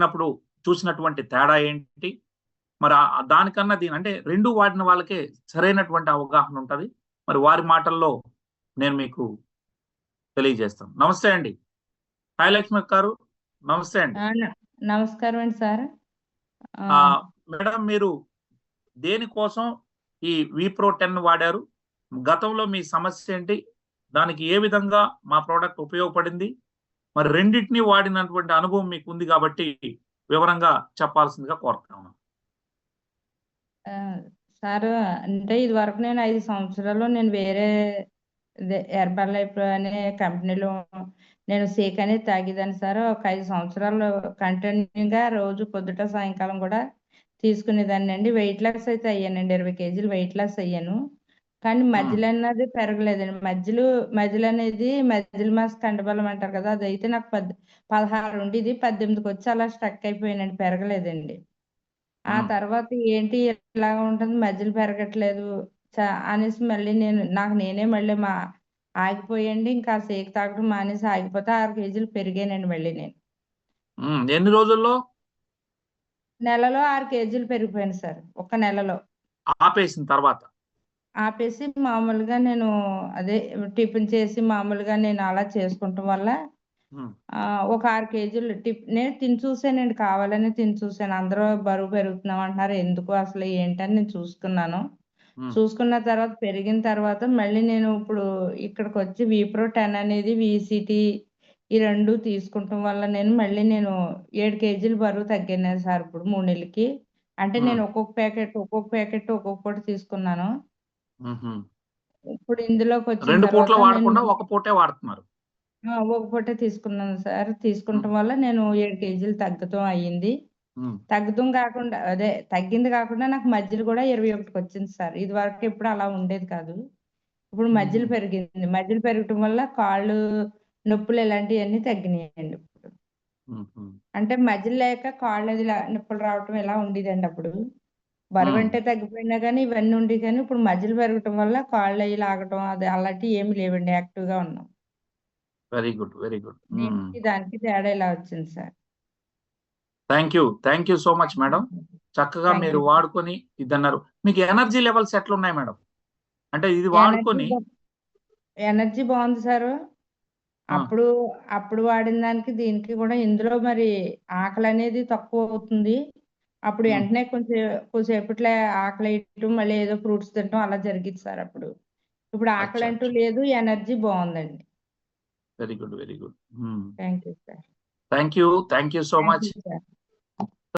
వాడినప్పుడు చూసినటువంటి తేడా ఏంటి? మరి దానికన్నా దీని అంటే రెండు వాడిన వాళ్ళకే సరైనటువంటి అవగాహన ఉంటది. మరి వారి మాటల్లో నేను మీకు తెలియజేస్తాను. నమస్తే అండి. హాయ్ లక్ష్మి గారు నమస్తే అండి. నమస్కారం అండి సార్. మేడం మీరు దేనికోసం ఈ విప్రో టెన్ వాడారు? గతంలో మీ సమస్య ఏంటి? దానికి ఏ విధంగా మా ప్రోడక్ట్ ఉపయోగపడింది? మరి రెండింటిని వాడినటువంటి అనుభవం మీకు ఉంది కాబట్టి వివరంగా చెప్పాల్సిందిగా కోరుతున్నాను సార్ అంటే ఇది వరకు నేను ఐదు సంవత్సరాలు నేను వేరే హెర్బల్ లైఫ్ అనే కంపెనీలో నేను సేక్ అనేది తాగేదాన్ని సార్. ఒక ఐదు సంవత్సరాలు కంటిన్యూగా రోజు పొద్దుట సాయంకాలం కూడా తీసుకునేదాన్ని అండి వెయిట్ లాస్ అయితే అయ్యానండి. ఇరవై కేజీలు వెయిట్ లాస్ అయ్యాను. కానీ మధ్యలో అన్నది పెరగలేదండి. మధ్యలో మధ్యలో అనేది మధ్యలో మాస్ కండబలం అంటారు కదా అది అయితే నాకు పద్ పదహారు ఉండేది పద్దెనిమిదికి వచ్చి అలా స్టక్ అయిపోయానండి పెరగలేదండి. ఆ. తర్వాత ఏంటి ఇలా ఉంటుంది మధ్యలో పెరగట్లేదు చ- అనేసి మళ్ళీ నేను నాకు నేనే మళ్ళీ మా ఆగిపోయండి ఇంకా సేక్ తాగడం మానేసి ఆగిపోతే ఆరు కేజీలు పెరిగానండి మళ్ళీ నేను. ఎన్ని రోజుల్లో? నెలలో ఆరు కేజీలు పెరిగిపోయాను సార్ ఒక నెలలో. ఆపేసిన తర్వాత? ఆపేసి మామూలుగా నేను అదే టిఫిన్ చేసి మామూలుగా నేను అలా చేసుకుంటాం వల్ల ఆ, ఒక ఆరు కేజీలు టిప్ నేను తిని చూసానండి కావాలని తిని చూసాను. అందరూ బరువు పెరుగుతున్నాం అంటున్నారు. ఎందుకు అసలు ఏంటని నేను చూసుకున్నాను. చూసుకున్న తర్వాత పెరిగిన తర్వాత మళ్ళీ నేను ఇప్పుడు ఇక్కడికి వచ్చి విప్రో టెన్ అనేది విసిటి ఈ రెండు తీసుకుంటాం వల్ల నేను మళ్ళీ నేను ఏడు కేజీలు బరువు తగ్గాను సార్ ఇప్పుడు మూడు నెలలకి. అంటే నేను ఒక్కొక్క ప్యాకెట్ ఒక్కొక్క ప్యాకెట్ ఒక్కొక్కటి తీసుకున్నాను. ఇప్పుడు ఇందులోకి వచ్చిన రెండు పూట్ల వాడకుండా ఒక పూటే వాడుతున్నారు. ఒక పూటే తీసుకున్నాను సార్. తీసుకుంటాం వల్ల నేను ఏడు కేజీలు తగ్గటం అయ్యింది. ఉమ్, తగ్గడం కాకుండా అదే తగ్గింది కాకుండా నాకు మధ్యలో కూడా ఇరవై ఒకటికి వచ్చింది సార్. ఇది వరకు ఎప్పుడు అలా ఉండేది కాదు. ఇప్పుడు మధ్యలో. పెరిగింది. మధ్యలో పెరగటం వల్ల కాళ్ళు నొప్పులు ఇలాంటివన్నీ తగ్గినాయండి ఇప్పుడు. అంటే మధ్యలో లేక కాళ్ళు అది నొప్పులు రావటం ఇలా ఉండేదండి అప్పుడు? బరువు మ్మ్. అంటే తగ్గిపోయినా కానీ ఇవన్నీ ఉండి కానీ ఇప్పుడు మధ్యలో పెరగటం వల్ల కాళ్ళు అవి లాగటం అది అలాంటివి ఏమి లేవండి యాక్టివ్గా ఉన్నాం. Very good very good. దీనికి దానికి తేడా ఇలా వచ్చింది sir. Thank you thank you so much madam. చక్కగా మీరు. వాడుకొని ఇది అన్నారు మీకు ఎనర్జీ లెవెల్స్ ఎట్లున్నాయి మేడం? అంటే ఇది వాడుకొని ఎనర్జీ బాగుంది సార్. ఆ. అప్పుడు అప్పుడు వాడిన దానికి దీనికి కూడా ఇందులో మరి ఆకలి అనేది తక్కువ అవుతుంది. అప్పుడు. వెంటనే కొంచెం కొంచెంసేపట్లో ఆకలి వేయటం మళ్ళీ ఏదో ఫ్రూట్స్ తినటం అలా జరిగింది సార్ అప్పుడు. ఇప్పుడు ఆకలి అంటూ. లేదు ఎనర్జీ బాగుందండి. Very good very good. Thank you sir. Thank you thank you so much. Sir.